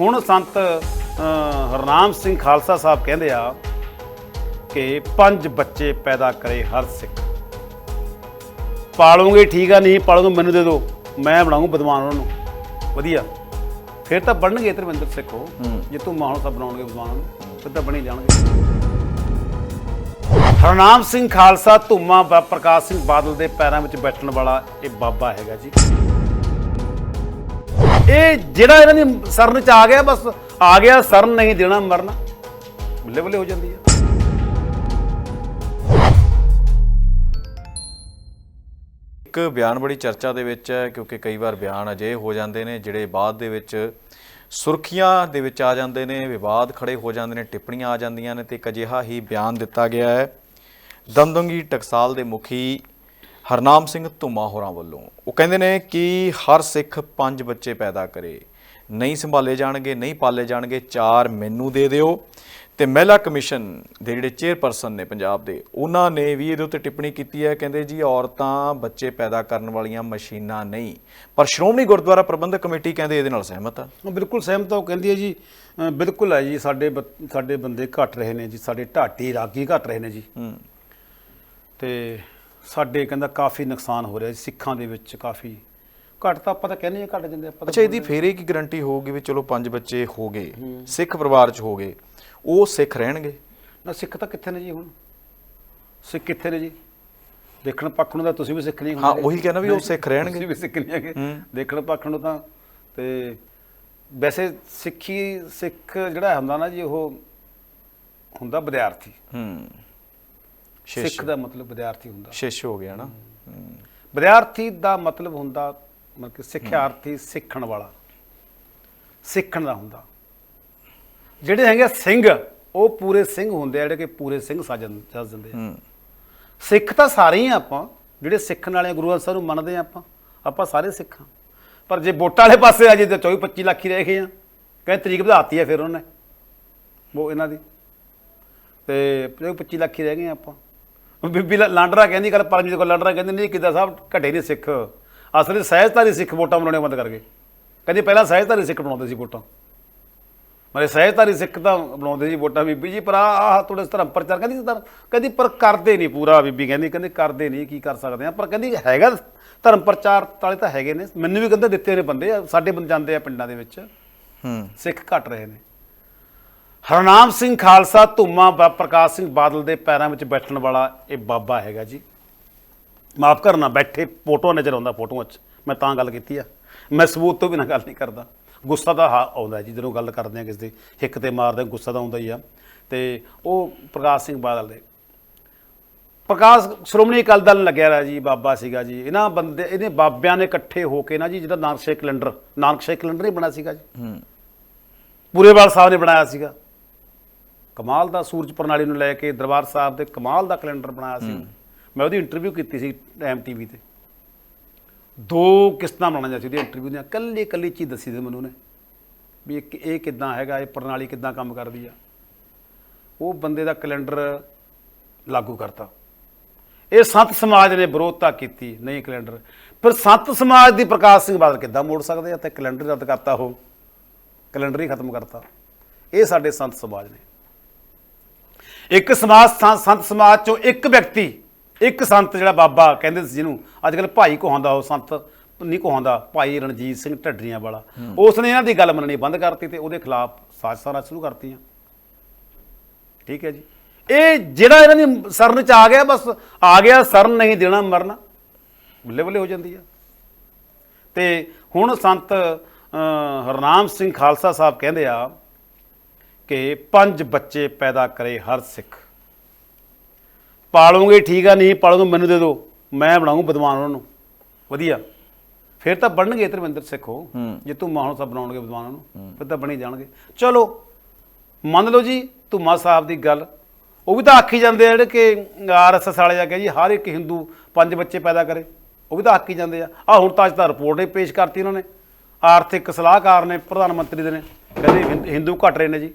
ਹੁਣ ਸੰਤ ਹਰਨਾਮ ਸਿੰਘ ਖਾਲਸਾ ਸਾਹਿਬ ਕਹਿੰਦੇ ਆ ਕਿ ਪੰਜ ਬੱਚੇ ਪੈਦਾ ਕਰੇ ਹਰ ਸਿੱਖ। ਪਾਲੋਗੇ ਠੀਕ ਆ ਨਹੀਂ ਪਾਲੋਗੇ ਮੈਨੂੰ ਦੇ ਦਿਓ ਮੈਂ ਬਣਾਉਂ ਬਦਮਾਨ ਉਹਨਾਂ ਨੂੰ। ਵਧੀਆ। ਫਿਰ ਤਾਂ ਬਣਨਗੇ ਧਰਮਿੰਦਰ ਸਿੱਖੋ ਜੇ ਤੂੰ ਮਾਹੌਲ ਸਭ ਬਣਾਉਣਗੇ ਬਦਮਾਨ ਨੂੰ ਫਿਰ ਤਾਂ ਬਣੀ ਜਾਣਗੇ। ਹਰਨਾਮ ਸਿੰਘ ਖਾਲਸਾ ਧੁੰਮਾ ਪ੍ਰਕਾਸ਼ ਸਿੰਘ ਬਾਦਲ ਦੇ ਪੈਰਾਂ ਵਿੱਚ ਬੈਠਣ ਵਾਲਾ ਇਹ ਬਾਬਾ ਹੈਗਾ ਜੀ। ਇਹ ਜਿਹੜਾ ਇਹਨਾਂ ਦੀ ਸਰਨ ਚ ਆ ਗਿਆ, ਬਸ ਆ ਗਿਆ, ਸਰਨ ਨਹੀਂ ਦੇਣਾ, ਮਰਨਾ। ਬੱਲੇ ਬੱਲੇ ਹੋ ਜਾਂਦੀ ਹੈ ਇੱਕ ਬਿਆਨ ਬੜੀ ਚਰਚਾ ਦੇ ਵਿੱਚ ਹੈ, ਕਿਉਂਕਿ ਕਈ ਵਾਰ ਬਿਆਨ ਅਜਿਹੇ ਹੋ ਜਾਂਦੇ ਨੇ, ਜਿਹੜੇ ਬਾਅਦ ਦੇ ਵਿੱਚ ਸੁਰਖੀਆਂ ਦੇ ਵਿੱਚ ਆ ਜਾਂਦੇ ਨੇ, ਵਿਵਾਦ ਖੜੇ ਹੋ ਜਾਂਦੇ ਨੇ, ਟਿੱਪਣੀਆਂ ਆ ਜਾਂਦੀਆਂ ਨੇ, ਤੇ ਇੱਕ ਅਜਿਹਾ ਹੀ ਬਿਆਨ ਦਿੱਤਾ ਗਿਆ ਹੈ। ਦਮਦੰਗੀ ਟਕਸਾਲ ਦੇ ਮੁਖੀ ਹਰਨਾਮ ਸਿੰਘ ਧੁਮਾ ਹੋਰਾਂ ਵੱਲੋਂ। ਉਹ ਕਹਿੰਦੇ ਨੇ ਕਿ ਹਰ ਸਿੱਖ ਪੰਜ ਬੱਚੇ ਪੈਦਾ ਕਰੇ। ਨਹੀਂ ਸੰਭਾਲੇ ਜਾਣਗੇ ਨਹੀਂ ਪਾਲੇ ਜਾਣਗੇ ਚਾਰ ਮੈਨੂੰ ਦੇ ਦਿਓ। ਤੇ ਮਹਿਲਾ ਕਮਿਸ਼ਨ ਦੇ ਜਿਹੜੇ ਚੇਅਰਪਰਸਨ ਨੇ ਪੰਜਾਬ ਦੇ ਉਹਨਾਂ ਨੇ ਵੀ ਇਹਦੇ ਉੱਤੇ ਟਿੱਪਣੀ ਕੀਤੀ ਹੈ। ਕਹਿੰਦੇ ਜੀ ਔਰਤਾਂ ਬੱਚੇ ਪੈਦਾ ਕਰਨ ਵਾਲੀਆਂ ਮਸ਼ੀਨਾਂ ਨਹੀਂ। ਪਰ ਸ਼੍ਰੋਮਣੀ ਗੁਰਦੁਆਰਾ ਪ੍ਰਬੰਧਕ ਕਮੇਟੀ ਕਹਿੰਦੇ ਇਹਦੇ ਨਾਲ ਸਹਿਮਤ ਆ। ਉਹ ਬਿਲਕੁਲ ਸਹਿਮਤ ਆ। ਉਹ ਕਹਿੰਦੀ ਹੈ ਜੀ ਬਿਲਕੁਲ ਹੈ ਜੀ ਸਾਡੇ ਸਾਡੇ ਬੰਦੇ ਘਟ ਰਹੇ ਨੇ ਜੀ ਸਾਡੇ ਢਾਟੀ ਰਾਗੀ ਘਟ ਰਹੇ ਨੇ ਜੀ। ਹੂੰ। ਤੇ ਸਾਡੇ ਕਹਿੰਦਾ ਕਾਫੀ ਨੁਕਸਾਨ ਹੋ ਰਿਹਾ ਜੀ ਸਿੱਖਾਂ ਦੇ ਵਿੱਚ ਕਾਫੀ। ਘਟ ਤਾਂ ਆਪਾਂ ਤਾਂ ਕਹਿੰਦੇ ਆ ਘਟ ਜਾਂਦੇ ਆਪਾਂ ਅੱਛਾ ਇਹਦੀ ਫੇਰੇ ਕੀ ਗਾਰੰਟੀ ਹੋਊਗੀ ਵੀ ਚਲੋ ਪੰਜ ਬੱਚੇ ਹੋ ਗਏ ਸਿੱਖ ਪਰਿਵਾਰ ਚ ਹੋ ਗਏ ਉਹ ਸਿੱਖ ਰਹਿਣਗੇ? ਨਾ ਸਿੱਖ ਤਾਂ ਕਿੱਥੇ ਨੇ ਜੀ ਹੁਣ? ਸਿੱਖ ਕਿੱਥੇ ਨੇ ਜੀ? ਦੇਖਣ ਪੱਖ ਨੂੰ ਤਾਂ ਤੁਸੀਂ ਵੀ ਸਿੱਖ ਨਹੀਂ ਹਾਂ, ਉਹੀ ਕਹਿਣਾ ਵੀ ਉਹ ਸਿੱਖ ਰਹਿਣਗੇ। ਤੁਸੀਂ ਵੀ ਸਿੱਖ ਨਹੀਂ ਹੈਗੇ। ਦੇਖਣ ਪੱਖ ਨੂੰ ਤਾਂ ਤੇ ਵੈਸੇ ਸਿੱਖੀ ਸਿੱਖ ਜਿਹੜਾ ਹੁੰਦਾ ਨਾ ਜੀ ਉਹ ਹੁੰਦਾ ਵਿਦਿਆਰਥੀ। ਹੂੰ। ਸਿੱਖ ਦਾ ਮਤਲਬ ਵਿਦਿਆਰਥੀ ਹੁੰਦਾ। ਸ਼ਿਸ਼ ਹੋ ਗਿਆ ਨਾ। ਵਿਦਿਆਰਥੀ ਦਾ ਮਤਲਬ ਹੁੰਦਾ ਮਤਲਬ ਕਿ ਸਿੱਖਿਆਰਥੀ ਸਿੱਖਣ ਵਾਲਾ। ਸਿੱਖਣ ਦਾ ਹੁੰਦਾ। ਜਿਹੜੇ ਹੈਗੇ ਸਿੰਘ ਉਹ ਪੂਰੇ ਸਿੰਘ ਹੁੰਦੇ ਆ ਜਿਹੜੇ ਕਿ ਪੂਰੇ ਸਿੰਘ ਸਾਜਨ ਸੱਜ ਜਾਂਦੇ ਆ। ਸਿੱਖ ਤਾਂ ਸਾਰੇ ਹੀ ਆਪਾਂ ਜਿਹੜੇ ਸਿੱਖਣ ਵਾਲੇ ਗੁਰੂ ਗ੍ਰੰਥ ਸਾਹਿਬ ਨੂੰ ਮੰਨਦੇ ਆ ਆਪਾਂ ਆਪਾਂ ਸਾਰੇ ਸਿੱਖਾਂ। ਪਰ ਜੇ ਵੋਟਾਂ ਵਾਲੇ ਪਾਸੇ ਆ ਜੇ ਤਾਂ 24 25 ਲੱਖ ਹੀ ਰਹਿ ਗਏ ਆ। ਕਹਿੰਦੇ ਤਰੀਕ ਵਧਾਤੀ ਆ ਫਿਰ ਉਹਨੇ ਉਹ ਇਹਨਾਂ ਦੀ। ਤੇ 25 ਲੱਖ ਹੀ ਰਹਿ ਗਏ ਆ ਆਪਾਂ। ਬੀਬੀ ਲਾਂਡਰਾ ਕਹਿੰਦੀ ਕੱਲ ਪਰਮਜੀਤ ਕੋਲ ਲਾਂਡਰਾ ਕਹਿੰਦੀ ਨਹੀਂ ਕਿਦਾਂ ਸਾਹਿਬ ਘਟੇ ਨਹੀਂ ਸਿੱਖ। ਅਸਲੀ ਸਹਿਜਧਾਰੀ ਸਿੱਖ ਵੋਟਾਂ ਬਣਾਉਣੇ ਬੰਦ ਕਰ ਗਏ ਕਹਿੰਦੀ ਪਹਿਲਾਂ ਸਹਿਜਧਾਰੀ ਸਿੱਖ ਬਣਾਉਂਦੇ ਸੀ ਵੋਟਾਂ। ਮਾਰੇ ਸਹਿਜਧਾਰੀ ਸਿੱਖ ਤਾਂ ਬਣਾਉਂਦੇ ਸੀ ਵੋਟਾਂ ਬੀਬੀ ਜੀ ਪਰ ਆਹ ਥੋੜੇ ਧਰਮ ਪ੍ਰਚਾਰ ਕਹਿੰਦੀ ਧਰਮ। ਕਹਿੰਦੀ ਪਰ ਕਰਦੇ ਨਹੀਂ ਪੂਰਾ ਬੀਬੀ ਕਹਿੰਦੀ ਕਹਿੰਦੀ ਕਰਦੇ ਨਹੀਂ ਕੀ ਕਰ ਸਕਦੇ ਆ। ਪਰ ਕਹਿੰਦੀ ਹੈਗਾ ਧਰਮ ਪ੍ਰਚਾਰ ਵਾਲੇ ਤਾਂ ਹੈਗੇ ਨੇ। ਮੈਨੂੰ ਵੀ ਕਹਿੰਦੇ ਦਿੱਤੇ ਨੇ ਬੰਦੇ ਸਾਡੇ ਬੰਦੇ ਜਾਂਦੇ ਆ ਪਿੰਡਾਂ ਦੇ ਵਿੱਚ। ਹੂੰ। ਸਿੱਖ ਘਟ ਰਹੇ ਨੇ। ਹਰਨਾਮ ਸਿੰਘ ਖਾਲਸਾ ਧੁੰਮਾ ਪ੍ਰਕਾਸ਼ ਸਿੰਘ ਬਾਦਲ ਦੇ ਪੈਰਾਂ ਵਿੱਚ ਬੈਠਣ ਵਾਲਾ ਇਹ ਬਾਬਾ ਹੈਗਾ ਜੀ। ਮਾਫ ਕਰਨਾ ਬੈਠੇ ਫੋਟੋ ਨਜ਼ਰ ਆਉਂਦਾ ਫੋਟੋਆਂ 'ਚ। ਮੈਂ ਤਾਂ ਗੱਲ ਕੀਤੀ ਆ। ਮੈਂ ਸਬੂਤ ਤੋਂ ਬਿਨਾਂ ਗੱਲ ਨਹੀਂ ਕਰਦਾ। ਗੁੱਸਾ ਤਾਂ ਹਾ ਆਉਂਦਾ ਜੀ ਜਦੋਂ ਗੱਲ ਕਰਦੇ ਆ ਕਿਸੇ ਦੇ ਹਿੱਕ ਤੇ ਮਾਰਦੇ ਗੁੱਸਾ ਤਾਂ ਆਉਂਦਾ ਹੀ ਆ। ਤੇ ਉਹ ਪ੍ਰਕਾਸ਼ ਸਿੰਘ ਬਾਦਲ ਦੇ। ਪ੍ਰਕਾਸ਼ ਸ਼੍ਰੋਮਣੀ ਅਕਾਲੀ ਦਲ ਲੱਗਿਆ ਰਿਹਾ ਜੀ ਬਾਬਾ ਸੀਗਾ ਜੀ। ਇਹਨਾਂ ਬੰਦੇ ਇਹਨੇ ਬਾਬਿਆਂ ਨੇ ਇਕੱਠੇ ਹੋ ਕੇ ਨਾ ਜੀ ਜਿਹੜਾ ਨਾਨਕਸ਼ਾਹੀ ਕੈਲੰਡਰ ਨਾਨਕਸ਼ਾਹੀ ਕੈਲੰਡਰ ਹੀ ਬਣਾ ਸੀਗਾ ਜੀ। ਹੂੰ। ਪੂਰੇਵਾਲ ਸਾਹਿਬ ਨੇ ਬਣਾਇਆ ਸੀਗਾ। ਕਮਾਲ ਦਾ ਸੂਰਜ ਪ੍ਰਣਾਲੀ ਨੂੰ ਲੈ ਕੇ ਦਰਬਾਰ ਸਾਹਿਬ ਦੇ ਕਮਾਲ ਦਾ ਕੈਲੰਡਰ ਬਣਾਇਆ ਸੀ। ਮੈਂ ਉਹਦੀ ਇੰਟਰਵਿਊ ਕੀਤੀ ਸੀ ਟਾਈਮ ਟੀਵੀ ਤੇ। ਦੋ ਕਿਸ਼ਤਾਂ ਬਣਾਉਣੀਆਂ ਸੀ ਉਹਦੀ ਇੰਟਰਵਿਊ ਦੀਆਂ। ਕੱਲੀ ਕੱਲੀ ਚੀਜ਼ ਦੱਸੀ ਸੀ ਮੈਨੂੰ ਨੇ ਵੀ ਇਹ ਇਹ ਕਿਦਾਂ ਹੈਗਾ ਇਹ ਪ੍ਰਣਾਲੀ ਕਿਦਾਂ ਕੰਮ ਕਰਦੀ ਆ। ਉਹ ਬੰਦੇ ਦਾ ਕੈਲੰਡਰ ਲਾਗੂ ਕਰਤਾ। ਇਹ ਸੰਤ ਸਮਾਜ ਨੇ ਵਿਰੋਧਤਾ ਕੀਤੀ ਨਹੀਂ ਕੈਲੰਡਰ। ਫਿਰ ਸੰਤ ਸਮਾਜ ਦੀ ਪ੍ਰਕਾਸ਼ ਸਿੰਘ ਬਾਦਲ ਕਿੱਦਾਂ ਮੋੜ ਸਕਦੇ ਆ? ਤੇ ਕੈਲੰਡਰ ਰੱਦ ਕਰਤਾ ਉਹ। ਕੈਲੰਡਰ ਹੀ ਖਤਮ ਕਰਤਾ। ਇਹ ਸਾਡੇ ਸੰਤ ਸਮਾਜ ਨੇ। ਇੱਕ ਸਮਾਜ ਸੰਤ ਸਮਾਜ ਚੋਂ ਇੱਕ ਵਿਅਕਤੀ ਇੱਕ ਸੰਤ ਜਿਹੜਾ ਬਾਬਾ ਕਹਿੰਦੇ ਸੀ ਜਿਹਨੂੰ ਅੱਜ ਕੱਲ ਭਾਈ ਕਹਾਉਂਦਾ ਉਹ ਸੰਤ ਨਹੀਂ ਕਹਾਉਂਦਾ ਭਾਈ ਰਣਜੀਤ ਸਿੰਘ ਢੱਡਰੀਆਂ ਵਾਲਾ। ਉਸ ਨੇ ਇਹਨਾਂ ਦੀ ਗੱਲ ਮੰਨਣੀ ਬੰਦ ਕਰਤੀ ਤੇ ਉਹਦੇ ਖਿਲਾਫ ਸਾਜ਼ਿਸ਼ਾਂ ਸ਼ੁਰੂ ਕਰਤੀਆਂ। ਠੀਕ ਹੈ ਜੀ। ਇਹ ਜਿਹੜਾ ਇਹਨਾਂ ਦੀ ਸਰਨ ਚ ਆ ਗਿਆ ਬਸ ਆ ਗਿਆ ਸਰਨ ਨਹੀਂ ਦੇਣਾ ਮਰਨਾ। ਬੱਲੇ ਬੱਲੇ ਹੋ ਜਾਂਦੀ ਆ। ਤੇ ਹੁਣ ਸੰਤ ਹਰਨਾਮ ਸਿੰਘ ਖਾਲਸਾ ਸਾਹਿਬ ਕਹਿੰਦੇ ਆ ਕਿ ਪੰਜ ਬੱਚੇ ਪੈਦਾ ਕਰੇ ਹਰ ਸਿੱਖ। ਪਾਲੋਗੇ ਠੀਕ ਆ ਨਹੀਂ ਪਾਲੋਗੇ ਮੈਨੂੰ ਦੇ ਦਿਓ ਮੈਂ ਬਣਾਉਂ ਬਦਮਾਨ ਉਹਨਾਂ ਨੂੰ। ਵਧੀਆ। ਫਿਰ ਤਾਂ ਬਣਨਗੇ ਧਰਮਿੰਦਰ ਸਿੱਖੋ। ਜੇ ਤੂੰ ਮਾਹੌਲ ਸਭ ਬਣਾਉਣਗੇ ਬਦਮਾਨਾਂ ਨੂੰ ਫਿਰ ਤਾਂ ਬਣੀ ਜਾਣਗੇ। ਚਲੋ ਮੰਨ ਲਓ ਜੀ ਧੁਮਾ ਸਾਹਿਬ ਦੀ ਗੱਲ। ਉਹ ਵੀ ਤਾਂ ਆਖੀ ਜਾਂਦੇ ਆ ਜਿਹੜੇ ਕਿ ਆਰਐਸਐਸ ਵਾਲੇ ਆ ਕੇ ਜੀ ਹਰ ਇੱਕ ਹਿੰਦੂ ਪੰਜ ਬੱਚੇ ਪੈਦਾ ਕਰੇ। ਉਹ ਵੀ ਤਾਂ ਆਖੀ ਜਾਂਦੇ ਆ। ਆ ਹੁਣ ਤਾਂ ਅੱਜ ਤਾਂ ਰਿਪੋਰਟ ਹੀ ਪੇਸ਼ ਕਰਤੀ ਉਹਨਾਂ ਨੇ। ਆਰਥਿਕ ਸਲਾਹਕਾਰ ਨੇ ਪ੍ਰਧਾਨ ਮੰਤਰੀ ਦੇ ਨੇ। ਕਹਿੰਦੇ ਹਿੰਦ- ਹਿੰਦੂ ਘਟ ਰਹੇ ਨੇ ਜੀ।